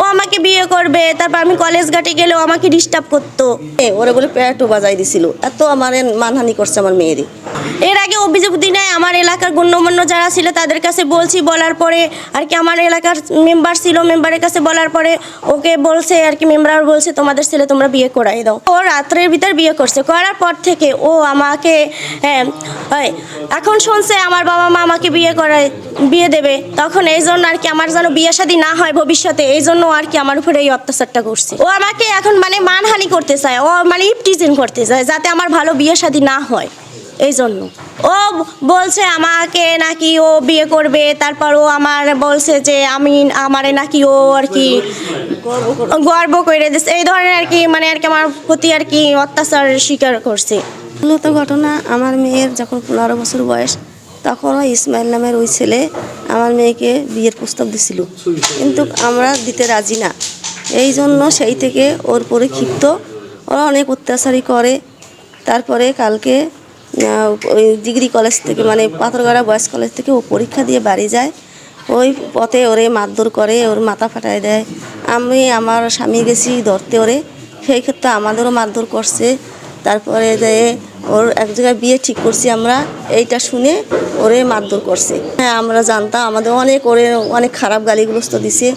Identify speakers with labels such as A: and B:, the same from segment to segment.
A: ও আমাকে বিয়ে করবে, তারপর আমি কলেজ ঘাটে গেলেও আমাকে ডিস্টার্ব করতো। ওরা বলে প্যাটও বাজাই দিছিল। এত আমার মানহানি করছে আমার মেয়েরই এর আগে অভিযোগ দিনে আমার এলাকার গণ্যমান্য যারা ছিল তাদের কাছে বলছি বলার পরে আর কি আমার এলাকার মেম্বার ছিল মেম্বারের কাছে বলার পরে ওকে বলছে আর কি মেম্বার বলছে তোমাদের ছেলে তোমরা বিয়ে করাই দাও। ও রাত্রের ভিতর বিয়ে করছে। করার পর থেকে ও আমাকে হ্যাঁ, এখন শুনছে আমার বাবা মা আমাকে বিয়ে করায় বিয়ে দেবে। তখন এই জন্য আর কি আমার যেন বিয়ে শাদী না হয় ভবিষ্যতে এই জন্য আর কি আমার উপরে এই অত্যাচারটা করছে। ও আমাকে এখন মানে মানহানি করতে চায় ও মানে ইপটিজিং করতে চায় যাতে আমার ভালো বিয়ে শাদী না হয়। এই জন্য ও বলছে আমাকে নাকি ও বিয়ে করবে, তারপর ও আমার বলছে যে আমি আমারে নাকি ও আর কি গর্ব করে দিচ্ছে এই ধরনের আর কি মানে আর কি আমার প্রতি আর কি অত্যাচার স্বীকার করছে। মূলত ঘটনা, আমার মেয়ের যখন পনেরো বছর বয়স, তখন ইসমাইল নামের ওই ছেলে আমার মেয়েকে বিয়ের প্রস্তাব দিছিল। কিন্তু আমরা দিতে রাজি না। এই জন্য সেই থেকে ওর পরে ক্ষিপ্ত। ওরা অনেক অত্যাচারই করে। তারপরে কালকে ওই ডিগ্রি কলেজ থেকে মানে পাথরগড়া বয়েজ কলেজ থেকে ও পরীক্ষা দিয়ে বাড়ি যায়। ওই পথে ওরে মারধর করে, ওর মাথা ফাটায় দেয়। আমি আমার স্বামী গেছি ধরতে ওরে, সেই ক্ষেত্রে আমাদেরও মারধর করছে। তারপরে যে ওর এক জায়গায় বিয়ে ঠিক করছি আমরা, এইটা শুনে ওরে মারধর করছে। হ্যাঁ আমরা জানতাম, আমাদের অনেক ওরে অনেক খারাপ গালিগুলোস্ত দিছে।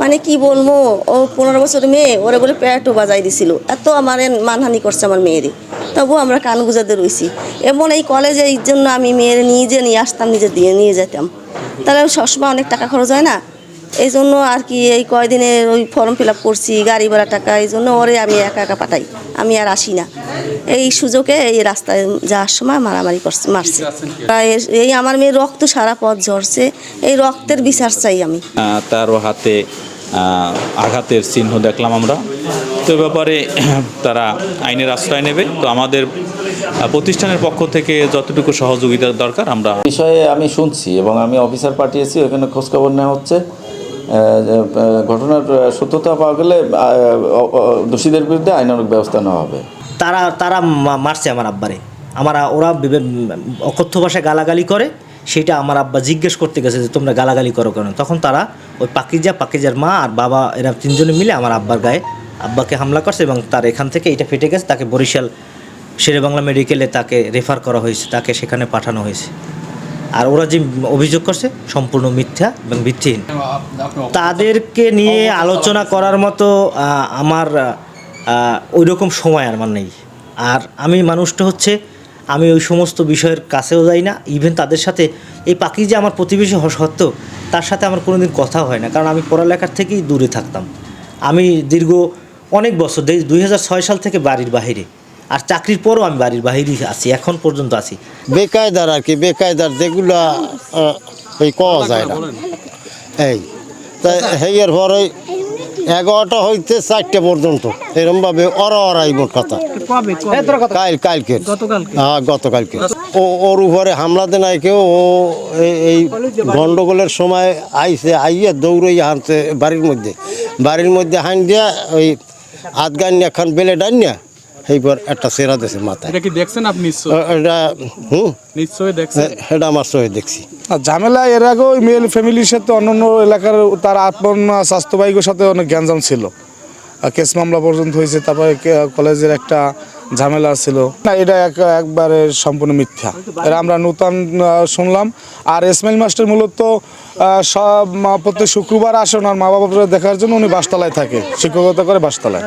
A: মানে কি বলব, ও পনেরো বছর মেয়ে, ওরে বলে পেটও বাজাই দিছিল। এত আমার মানহানি করছে আমার মেয়েরই তবু আমরা কান গুজাতে রয়েছি এমন এই কলেজে এই জন্য আমি মেয়ের নিজে নিয়ে আসতাম, নিজে দিয়ে নিয়ে যেতাম। তাহলে সবসময় অনেক টাকা খরচ হয় না? এই জন্য আর কি এই কয়দিনে ওই ফর্ম ফিল আপ করছি, গাড়ি ভাড়া টাকা, এই জন্য ওরে আমি একা একা পাঠাই। আমি আর আসি না। এই সুযোগে এই রাস্তায় যাওয়ার সময় মারামারি করছে, মারছে। এই আমার মেয়ের রক্ত সারা পথ ঝরছে। এই রক্তের বিচার চাই আমি।
B: তারও হাতে আঘাতের চিহ্ন দেখলাম আমরা। তো ব্যাপারে তারা আইনের আশ্রয় নেবে। তো আমাদের প্রতিষ্ঠানের পক্ষ থেকে যতটুকু সহযোগিতার দরকার আমরা
C: বিষয়ে আমি শুনছি এবং আমি অফিসার পাঠিয়েছি ওখানে খোঁজখবর নেওয়া হচ্ছে। ঘটনার সত্যতা পাওয়া গেলে দোষীদের বিরুদ্ধে আইনানুগ ব্যবস্থা নেওয়া হবে।
D: তারা তারা মারছে আমার আব্বারে। আমার ওরা বিবে- অকথ্য ভাষায় গালাগালি করে সেটা আমার আব্বা জিজ্ঞেস করতে গেছে যে তোমরা গালাগালি করো কেন? তখন তারা ওই পাকিজা পাকিজার মা আর বাবা এরা তিনজনে মিলে আমার আব্বার গায়ে আব্বাকে হামলা করছে এবং তার এখান থেকে এটা ফেটে গেছে। তাকে বরিশাল শেরেবাংলা মেডিকেলে তাকে রেফার করা হয়েছে, তাকে সেখানে পাঠানো হয়েছে। আর ওরা যে অভিযোগ করছে সম্পূর্ণ মিথ্যা এবং ভিত্তিহীন। তাদেরকে নিয়ে আলোচনা করার মতো আমার ওই রকম সময় আমার নেই। আর আমি মানুষটা হচ্ছে, আমি ওই সমস্ত বিষয়ের কাছেও যাই না। ইভেন তাদের সাথে, এই পাখি যে আমার প্রতিবেশী সত্ত্বেও, তার সাথে আমার কোনোদিন কথা হয় না। কারণ আমি পড়ালেখার থেকেই দূরে থাকতাম। আমি দীর্ঘ অনেক বছর দুই হাজার ছয় সাল থেকে বাড়ির বাইরে আর চাকরির পরও আমি বাড়ির বাইরেই আছি এখন পর্যন্ত আছি।
E: বেকায়দার আর কি বেকায়দার যেগুলো এই কওয়া যায় না। এই তা হেয়ের পর ওই এগারোটা হইতে চারটে পর্যন্ত এরম ভাবে অরা অরাই মোট কথা। কাল কালকে। হ্যাঁ গতকালকে। ও ওর উপরে হামলা দেন কেউ ও এই- এই গন্ডগোলের সময় আইসে আইয়া দৌড়াইয়া হানতে বাড়ির মধ্যে। বাড়ির মধ্যে হান দিয়া ওই হাত গান্যা এখন বেলে ডান্যা এইবার একটা সেরা দেশে মাথায়।
F: এটা কি দেখছেন আপনি নিশ্চয়?
E: এটা হুম?
F: নিশ্চয়ই দেখছেন।
E: এটা আমার সহে দেখছি।
G: আর ঝামেলা এর আগেও মেল ফ্যামিলির সাথে অন্যান্য এলাকার তার আপন স্বাস্থ্যবাহীর সাথে অনেক গ্যাঞ্জাম ছিল। কেস মামলা পর্যন্ত হয়েছে, তারপরে কলেজের একটা ঝামেলা ছিল। না, এটা এক একবারে সম্পূর্ণ মিথ্যা। এটা আমরা নূতন শুনলাম। আর ইসমাইল মাস্টার মূলত সব প্রত্যেক শুক্রবার আসেন, আর মা বাবা দেখার জন্য উনি বাসতলায় থাকে। শিক্ষকতা করে বাসতলায়।